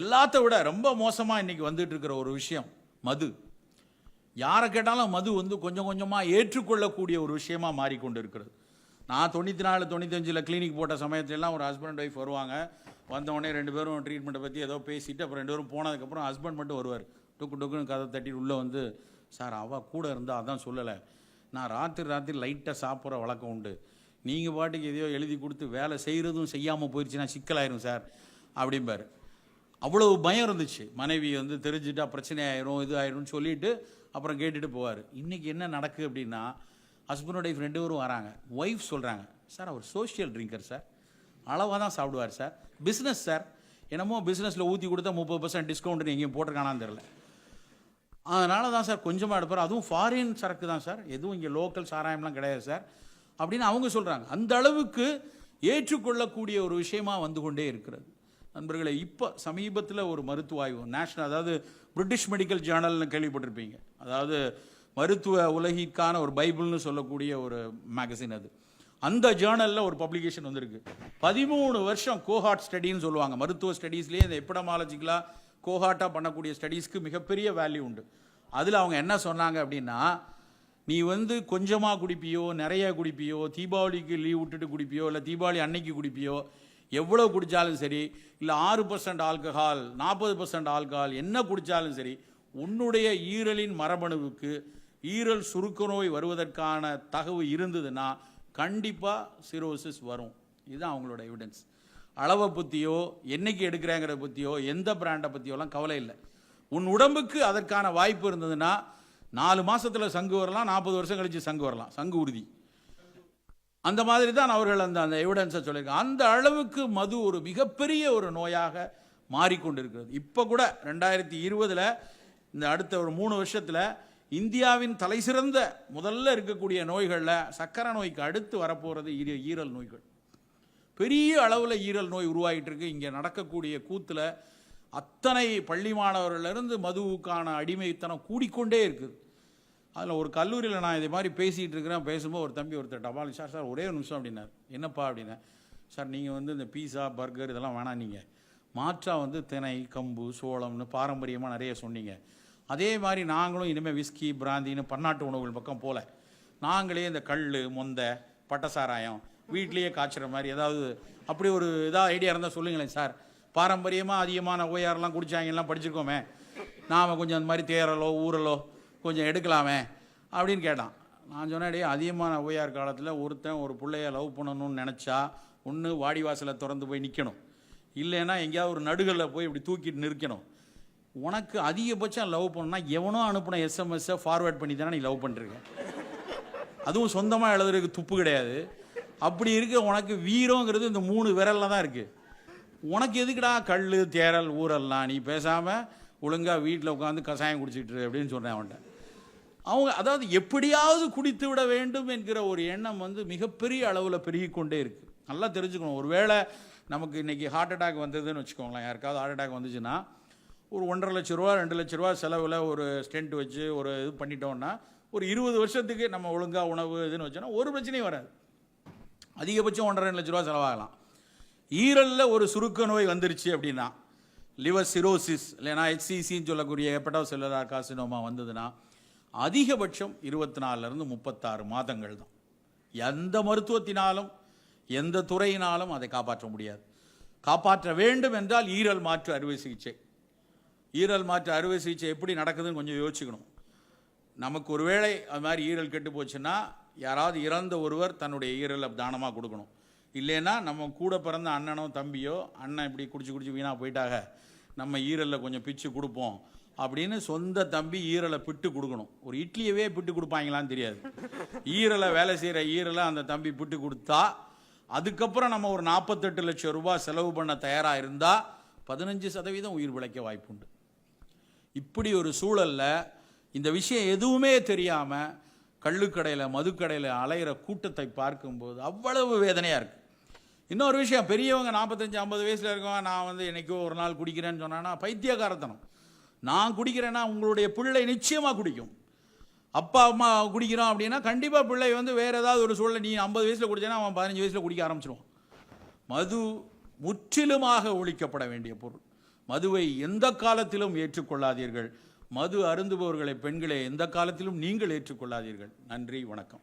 எல்லாத்த விட ரொம்ப மோசமாக இன்னைக்கு வந்துட்டு இருக்கிற ஒரு விஷயம் மது. யாரை கேட்டாலும் மது வந்து கொஞ்சம் கொஞ்சமாக ஏற்றுக்கொள்ளக்கூடிய ஒரு விஷயமா மாறிக்கொண்டு இருக்கிறது நான் தொண்ணூற்றி நாலு தொண்ணூத்தஞ்சில் கிளினிக் போட்ட சமயத்திலலாம் ஒரு ஹஸ்பண்ட் ஒய்ஃப் வருவாங்க. வந்தவொடனே ரெண்டு பேரும் ட்ரீட்மெண்ட்டை பற்றி ஏதோ பேசிட்டு அப்புறம் ரெண்டு பேரும் போனதுக்கப்புறம் ஹஸ்பண்ட் மட்டும் வருவார். டொக்கு டொக்குன்னு கதை தட்டி உள்ளே வந்து சார் அவள் கூட இருந்தால் அதான் சொல்லலை. நான் ராத்திரி ராத்திரி லைட்டாக சாப்பிட்ற வழக்கம் உண்டு. நீங்கள் பாட்டுக்கு எதையோ எழுதி கொடுத்து வேலை செய்கிறதும் செய்யாமல் போயிடுச்சுன்னா சிக்கலாயிரும் சார். அப்படிம்பார். அவ்வளவு பயம் இருந்துச்சு. மனைவி வந்து தெரிஞ்சுட்டா பிரச்சனை ஆயிரும் இது ஆயிரும்னு சொல்லிட்டு அப்புறம் கேட்டுட்டு போவார். இன்றைக்கி என்ன நடக்கு அப்படின்னா ஹஸ்பண்டோடைய ரெண்டு பேரும் வராங்க. ஒய்ஃப் சொல்கிறாங்க சார் அவர் சோஷியல் ட்ரிங்கர் சார் அளவாக தான் சாப்பிடுவார் சார் பிஸ்னஸ் சார் என்னமோ பிஸ்னஸில் ஊற்றி கொடுத்தா முப்பது பர்சன்ட் டிஸ்கவுண்ட் எங்கேயும் போட்டிருக்கானான்னு தெரில அதனால தான் சார் கொஞ்சமாக எடுப்பார். அதுவும் ஃபாரின் சரக்கு தான் சார் எதுவும் இங்கே லோக்கல் சாராயம்லாம் கிடையாது சார் அப்படின்னு அவங்க சொல்கிறாங்க அந்த அளவுக்கு ஏற்றுக்கொள்ளக்கூடிய ஒரு விஷயமா வந்து கொண்டே இருக்கிறது. நண்பர்களே இப்போ சமீபத்தில் ஒரு மருத்துவ ஆய்வு நேஷனல் அதாவது பிரிட்டிஷ் மெடிக்கல் ஜேர்னல்னு கேள்விப்பட்டிருப்பீங்க. அதாவது மருத்துவ உலகிற்கான ஒரு பைபிள்னு சொல்லக்கூடிய ஒரு மேகசின் அது. அந்த ஜேர்னலில் ஒரு பப்ளிகேஷன் வந்திருக்கு. பதிமூணு வருஷம் கோஹாட் ஸ்டடின்னு சொல்லுவாங்க. மருத்துவ ஸ்டடீஸ்லேயே இந்த எப்பிடமாலஜிக்கலாக கோஹாட்டாக பண்ணக்கூடிய ஸ்டடீஸ்க்கு மிகப்பெரிய வேல்யூ உண்டு. அதில் அவங்க என்ன சொன்னாங்க அப்படின்னா நீ வந்து கொஞ்சமாக குடிப்பியோ நிறைய குடிப்பியோ தீபாவளிக்கு லீவ் விட்டுட்டு குடிப்பியோ இல்லை தீபாவளி அன்னைக்கு குடிப்பியோ எவ்வளோ குடித்தாலும் சரி இல்லை ஆறு பர்சன்ட் ஆல்கஹால் நாற்பது பர்சன்ட் ஆல்கஹால் என்ன குடித்தாலும் சரி உன்னுடைய ஈரலின் மரபணுவுக்கு ஈரல் சுருக்க நோய் வருவதற்கான தகவு இருந்ததுன்னா கண்டிப்பாக சிரோசிஸ் வரும். இதுதான் அவங்களோட எவிடன்ஸ் அளவை பற்றியோ என்னைக்கு எடுக்கிறேங்கிறத பற்றியோ எந்த பிராண்டை பற்றியோலாம் கவலை இல்லை. உன் உடம்புக்கு அதற்கான வாய்ப்பு இருந்ததுன்னா நாலு மாதத்தில் சங்கு வரலாம் நாற்பது வருஷம் கழித்து சங்கு வரலாம். சங்கு உறுதி. அந்த மாதிரி தான் அவர்கள் அந்த அந்த எவிடன்ஸை சொல்லியிருக்காங்க. அந்த அளவுக்கு மது ஒரு மிகப்பெரிய ஒரு நோயாக மாறிக்கொண்டிருக்கிறது. இப்போ கூட ரெண்டாயிரத்தி இருபதில் இந்த அடுத்த ஒரு மூணு வருஷத்தில் இந்தியாவின் தலைசிறந்த முதல்ல இருக்கக்கூடிய நோய்களில் சக்கரை நோய்க்கு அடுத்து வரப்போகிறது ஈர ஈரல் நோய்கள். பெரிய அளவில் ஈரல் நோய் உருவாகிட்டு இருக்கு இங்கே நடக்கக்கூடிய கூத்தில் அத்தனை பள்ளி மாணவர்களிலிருந்து மதுவுக்கான அடிமைத்தனம் கூடிக்கொண்டே இருக்குது. அதில் ஒரு கல்லூரியில் நான் இதே மாதிரி பேசிகிட்டு இருக்கிறேன். பேசும்போது ஒரு தம்பி ஒருத்தர் டபால் சார் சார் ஒரே ஒரு நிமிஷம் அப்படின்னார். என்னப்பா அப்படின்னா சார் நீங்கள் வந்து இந்த பீஸா பர்கர் இதெல்லாம் வேணாம் நீங்கள் மாற்றா வந்து திணை கம்பு சோளம்னு பாரம்பரியமாக நிறைய சொன்னீங்க. அதே மாதிரி நாங்களும் இனிமேல் விஸ்கி பிராந்தின்னு பன்னாட்டு உணவுகள் பக்கம் போல. நாங்களே இந்த கல் மொந்த பட்டசாராயம் வீட்லேயே காய்ச்சுற மாதிரி ஏதாவது அப்படி ஒரு இதாக ஐடியா இருந்தால் சொல்லுங்களேன் சார். பாரம்பரியமாக அதிகமான ஓயாரெல்லாம் குடிச்சாங்கலாம் படிச்சிருக்கோமே. நாம் கொஞ்சம் அந்த மாதிரி தேரலோ ஊரலோ கொஞ்சம் எடுக்கலாமே அப்படின்னு கேட்டான். நான் சொன்னேன் டே அதிகமான ஓயார் காலத்தில் ஒருத்தன் ஒரு பிள்ளைய லவ் பண்ணணும்னு நினச்சா ஒன்று வாடி வாசலை திறந்து போய் நிற்கணும் இல்லைன்னா எங்கேயாவது ஒரு நடுகளில் போய் இப்படி தூக்கிட்டு நிற்கணும். உனக்கு அதிகபட்சம் லவ் பண்ணால் எவனோ அனுப்பின எஸ்எம்எஸ்ஸை ஃபார்வேர்ட் பண்ணி தானே நீ லவ் பண்ணுறீங்க அதுவும் சொந்தமாக எழுதுறதுக்கு துப்பு கிடையாது. அப்படி இருக்க உனக்கு வீரங்கிறது இந்த மூணு விரலில் தான் இருக்குது உனக்கு எதுக்குடா கல் தேரல் ஊரெல்லாம் நீ பேசாமல் ஒழுங்காக வீட்டில் உட்காந்து கஷாயம் குடிச்சிட்டு அப்படின்னு சொன்னேன் அவன்கிட்ட. அவங்க அதாவது எப்படியாவது குடித்து விட வேண்டும் என்கிற ஒரு எண்ணம் வந்து மிகப்பெரிய அளவில் பெருகிக்கொண்டே இருக்குது நல்லா தெரிஞ்சுக்கணும். ஒருவேளை நமக்கு இன்றைக்கி ஹார்ட் அட்டாக் வந்ததுன்னு வச்சுக்கோங்களேன். யாருக்காவது ஹார்ட் அட்டாக் வந்துச்சுன்னா ஒரு ஒன்றரை லட்ச ரூபா ரெண்டு லட்ச ரூபா செலவில் ஒரு ஸ்டென்ட் வச்சு ஒரு இது பண்ணிட்டோம்னா ஒரு இருபது வருஷத்துக்கு நம்ம ஒழுங்காக உணவு இதுன்னு வச்சோன்னா ஒரு பிரச்சனையும் வராது. அதிகபட்சம் ஒன்றரை ரெண்டு லட்ச ரூபா செலவாகலாம். ஈரலில் ஒரு சுருக்க நோய் வந்துருச்சு அப்படின்னா லிவர் சிரோசிஸ் இல்லைனா ஹெச்சிசின்னு சொல்லக்கூடிய ஹெப்படோ செல்லுலார் காசினோமா வந்ததுன்னா அதிகபட்சம் இருபத்தி நாலுலேருந்து முப்பத்தாறு மாதங்கள் தான் எந்த மருத்துவத்தினாலும் எந்த துறையினாலும் அதை காப்பாற்ற முடியாது. காப்பாற்ற வேண்டும் என்றால் ஈரல் மாற்று அறுவை சிகிச்சை. ஈரல் மாற்று அறுவை சிகிச்சை எப்படி நடக்குதுன்னு கொஞ்சம் யோசிக்கணும் நமக்கு ஒருவேளை அது மாதிரி ஈரல் கெட்டு போச்சுன்னா யாராவது இறந்த ஒருவர் தன்னுடைய ஈரலை தானமாக கொடுக்கணும். இல்லைன்னா நம்ம கூட பிறந்த அண்ணனோ தம்பியோ அண்ணன் இப்படி குடிச்சு குடிச்சு வீணாக போயிட்டாக. நம்ம ஈரலில் கொஞ்சம் பிச்சு கொடுப்போம். அப்படின்னு சொந்த தம்பி ஈரலை பிட்டு கொடுக்கணும். ஒரு இட்லியவே பிட்டு கொடுப்பாங்களான்னு தெரியாது. ஈரலை வேலை செய்கிற ஈரலை அந்த தம்பி பிட்டு கொடுத்தா அதுக்கப்புறம் நம்ம ஒரு நாற்பத்தெட்டு லட்சம் ரூபாய் செலவு பண்ண தயாராக இருந்தால் பதினஞ்சு சதவீதம் உயிர் பிழைக்க வாய்ப்புண்டு. இப்படி ஒரு சூழலில் இந்த விஷயம் எதுவுமே தெரியாமல் கள்ளுக்கடையில் மதுக்கடையில் அலையிற கூட்டத்தை பார்க்கும்போது அவ்வளவு வேதனையாக இருக்குது இன்னொரு விஷயம் பெரியவங்க நாற்பத்தஞ்சு ஐம்பது வயசில் இருக்கவங்க நான் வந்து என்றைக்கோ ஒரு நாள் குடிக்கிறேன்னு சொன்னான்னா பைத்தியக்காரத்தனம். நான் குடிக்கிறேன்னா உங்களுடைய பிள்ளை நிச்சயமாக குடிக்கும். அப்பா அம்மா குடிக்கிறோம் அப்படின்னா கண்டிப்பாக பிள்ளை வந்து வேறு ஏதாவது ஒரு சூழலை நீ ஐம்பது வயசில் குடிச்சேன்னா அவன் பதினஞ்சு வயசில் குடிக்க ஆரம்பிச்சிருவான். மது முற்றிலுமாக ஒழிக்கப்பட வேண்டிய பொருள். மதுவை எந்த காலத்திலும் ஏற்றுக்கொள்ளாதீர்கள். மது அருந்துபவர்களை பெண்களை எந்த காலத்திலும் நீங்கள் ஏற்றுக்கொள்ளாதீர்கள். நன்றி வணக்கம்.